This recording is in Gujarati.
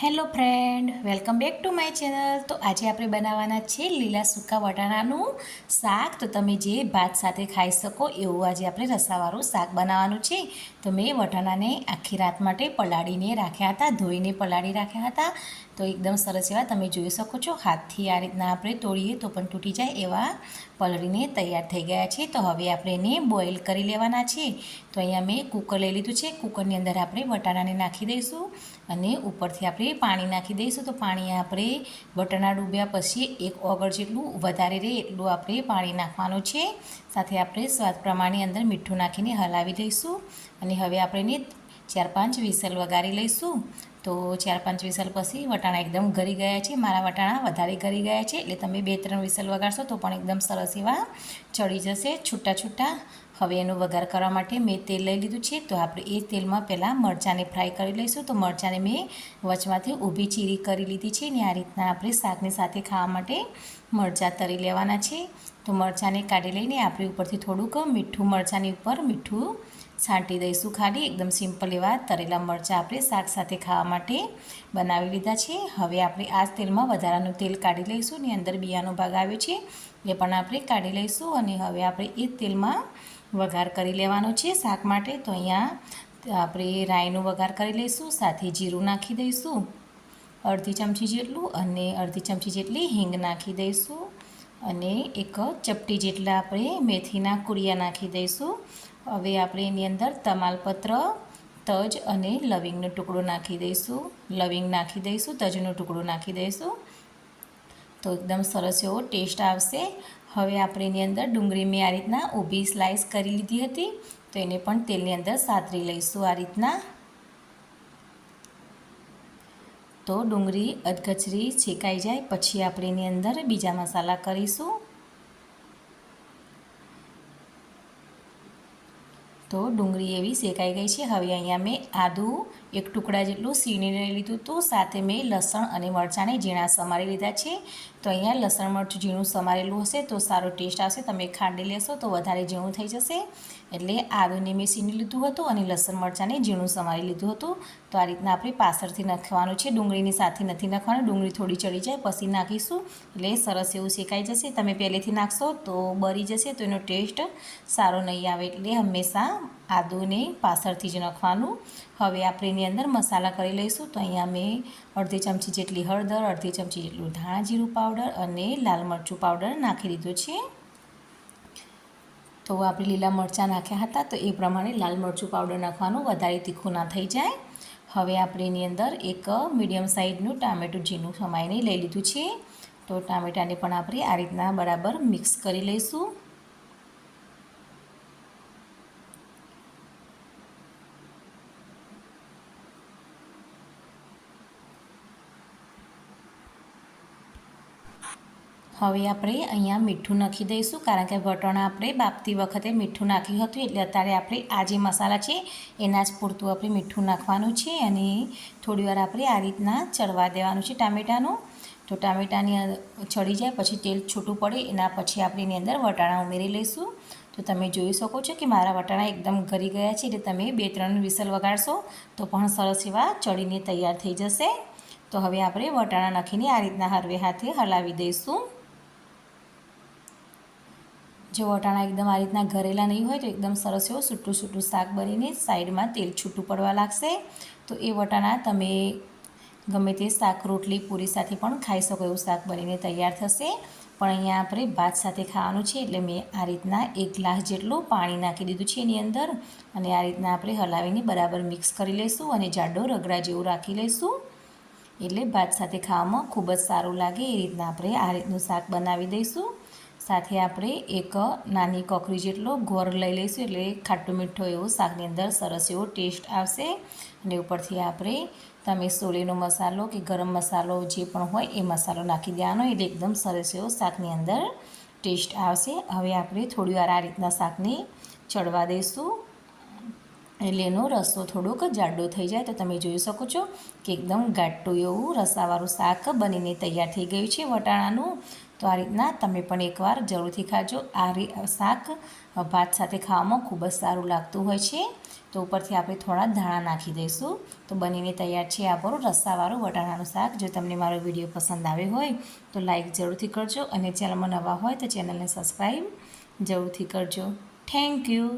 Hello friend, welcome back to my channel. તો આજે આપણે બનાવવાના છે લીલા સૂકા વટાણાનું શાક. તો તમે જે ભાત સાથે ખાઈ શકો એવું આજે આપણે રસાવાળું શાક બનાવવાનું છે. તો મેં વટાણાને આખી રાત માટે પલાળીને રાખ્યા હતા, ધોઈને પલાળી રાખ્યા હતા. તો એકદમ સરસ એવા તમે જોઈ શકો છો. હાથથી આ રીતના આપણે તોડીએ તો પણ તૂટી જાય એવા પલળીને તૈયાર થઈ ગયા છે. તો હવે આપણે એને બોઇલ કરી લેવાના છે. તો અહીંયા મેં કુકર લઈ લીધું છે. કુકરની અંદર આપણે વટાણાને નાખી દઈશું અને ઉપરથી આપણે પાણી નાખી દઈશું. તો પાણી આપણે વટાણા ડૂબ્યા પછી એક ઓગળ જેટલું વધારે રહે એટલું આપણે પાણી નાખવાનું છે. સાથે આપણે સ્વાદ પ્રમાણે અંદર મીઠું નાખીને હલાવી દઈશું. અને હવે આપણે એને ચાર પાંચ વિસલ વગાડી લઈશું. તો ચાર પાંચ વિસલ પછી વટાણા એકદમ ગળી ગયા છે. મારા વટાણા વધારે ઘરી ગયા છે. એટલે તમે બે ત્રણ વિસલ વગાડશો તો પણ એકદમ સરસ એવા ચડી જશે. છૂટા છૂટા. હવે એનો વઘાર કરવા માટે મેં તેલ લઈ લીધું છે. તો આપણે એ તેલમાં પહેલાં મરચાંને ફ્રાય કરી લઈશું. તો મરચાંને મેં વચમાંથી ઊભી ચીરી કરી લીધી છે. ને આ રીતના આપણે શાકની સાથે ખાવા માટે મરચાં તરી લેવાના છે. તો મરચાંને કાઢી લઈને આપણે ઉપરથી થોડુંક મીઠું મરચાંની ઉપર મીઠું છાંટી દઈશું ખાલી. એકદમ સિમ્પલ એવા તરેલા મરચાં આપણે શાક સાથે ખાવા માટે બનાવી લીધા છે. હવે આપણે આ તેલમાં વધારાનું તેલ કાઢી લઈશું ને અંદર બિયાનો ભાગ આવ્યો છે. એ પણ આપણે કાઢી લઈશું અને હવે આપણે એ તેલમાં વઘાર કરી લેવાનો છે શાક માટે. તો અહીંયા આપણે રાઈનો વઘાર કરી લઈશું, સાથે જીરું નાખી દઈશું. અડધી ચમચી જેટલું અને અડધી ચમચી જેટલી હિંગ નાખી દઈશું અને એક ચપટી જેટલા આપણે મેથીના કુરિયા નાખી દઈશું. હવે આપણે એની અંદર તમાલપત્ર, તજ અને લવિંગનો ટુકડો નાખી દઈશું. લવિંગ નાખી દઈશું, તજનો ટુકડો નાખી દઈશું. તો એકદમ સરસ એવો ટેસ્ટ આવશે. હવે આપણે એની અંદર ડુંગળી મેં આ રીતના ઊભી સ્લાઇસ કરી લીધી હતી. તો એને પણ તેલની અંદર સાતરી લઈશું આ રીતના. તો ડુંગળી, અધકચરી શેકાઈ જાય. પછી આપણે એની અંદર બીજા મસાલા કરીશું. તો ડુંગળી એવી શેકાઈ ગઈ છે. હવે અહીંયા મેં આદું એક ટુકડા જેટલું સીણીને લીધું હતું સાથે મેં લસણ અને મરચાંને ઝીણા સમારી લીધા છે. તો અહીંયા લસણ મરચું ઝીણું સમારેલું હશે તો સારો ટેસ્ટ આવશે. તમે ખાંડી લેશો તો વધારે ઝીણું થઈ જશે. એટલે આદુને મેં સીની લીધું હતું અને લસણ મરચાંને ઝીણું સમારી લીધું હતું. તો આ રીતના આપણે પાછળથી નાખવાનું છે. ડુંગળીની સાથે નથી નાખવાનું. ડુંગળી થોડી ચડી જાય, પછી નાખીશું. એટલે સરસ એવું શેકાઈ જશે. તમે પહેલેથી નાખશો તો બળી જશે તો એનો ટેસ્ટ સારો નહીં આવે. એટલે હંમેશા આદુને પાછળથી જ નાખવાનું. હવે આપણે એની અંદર મસાલા કરી લઈશું. તો અહીંયા મેં અડધી ચમચી જેટલી હળદર, અડધી ચમચી જેટલું ધાણા જીરું પાવડર અને લાલ મરચું પાવડર નાખી દીધું છે. તો આપણે લીલા મરચાં નાખ્યા હતા તો એ પ્રમાણે લાલ મરચું પાવડર નાખવાનું વધારે તીખું ના થઈ જાય. હવે આપણે એની અંદર એક મીડિયમ સાઇઝનું ટામેટું ઝીણું સમાઈને લઈ લીધું છે. તો ટામેટાને પણ આપણે આ રીતના બરાબર મિક્સ કરી લઈશું. હવે આપણે અહીંયા મીઠું નાખી દઈશું, કારણ કે વટાણા આપણે બાફતી વખતે મીઠું નાખ્યું હતું, એટલે અત્યારે આપણે આ જે મસાલા છે, એના જ પૂરતું આપણે મીઠું નાખવાનું છે, અને થોડીવાર આપણે આ રીતના ચડવા દેવાનું છે ટામેટાનું. તો ટામેટાની ચડી જાય, પછી તેલ છૂટું પડે, એના પછી આપણે એની અંદર વટાણા ઉમેરી લઈશું. તો તમે જોઈ શકો છો કે મારા વટાણા એકદમ ગરી ગયા છે, એટલે તમે બે ત્રણ વિસલ વગાડશો, તો પણ સરસ એવા ચડીને તૈયાર થઈ જશે. તો હવે આપણે વટાણા નાખીને આ રીતના હરવે હાથે હલાવી દઈશું. જો વટાણા એકદમ આ રીતના ઘરેલા નહીં હોય તો એકદમ સરસ એવો સૂટું સૂટું શાક બનીને સાઈડમાં તેલ છૂટું પડવા લાગશે. તો એ વટાણા તમે ગમે તે શાક, રોટલી, પૂરી સાથે પણ ખાઈ શકો એવું શાક બનીને તૈયાર થશે. પણ અહીંયા આપણે ભાત સાથે ખાવાનું છે એટલે મેં આ રીતના એક ગ્લાસ જેટલું પાણી નાખી દીધું છે એની અંદર અને આ રીતના આપણે હલાવીને બરાબર મિક્સ કરી લઈશું અને જાડો રગડા જેવું રાખી લઈશું. એટલે ભાત સાથે ખાવામાં ખૂબ જ સારું લાગે એ રીતના આપણે આ રીતનું શાક બનાવી દઈશું. સાથે આપણે એક નાની કોકરી જેટલો ગોળ લઈ લઈશું. એટલે ખાટું મીઠો એવો શાકની અંદર સરસ એવો ટેસ્ટ આવશે. અને ઉપરથી આપણે તમે સોલીનો મસાલો કે ગરમ મસાલો જે પણ હોય એ મસાલો નાખી દેવાનો. એટલે એકદમ સરસ એવો શાકની અંદર ટેસ્ટ આવશે. હવે આપણે થોડી વાર આ રીતના શાકને ચડવા દઈશું. એટલે એનો રસો થોડોક જાડો થઈ જાય. તો તમે જોઈ શકો છો કે એકદમ ગાટું એવું રસાવાળું શાક બનીને તૈયાર થઈ ગયું છે વટાણાનું. તો આ રીતના તમે પણ એકવાર જરૂરથી ખાજો. આ શાક ભાત સાથે ખાવામાં ખૂબ જ સારું લાગતું હોય છે. તો ઉપરથી આપણે થોડા ધાણા નાખી દઈશું. તો બનીને તૈયાર છે આપણું રસ્સાવાળું વટાણાનું શાક. જો તમને મારો વીડિયો પસંદ આવ્યો હોય તો લાઈક જરૂરથી કરજો અને ચેનલમાં નવા હોય તો ચેનલને સબસ્ક્રાઈબ જરૂરથી કરજો. Thank you.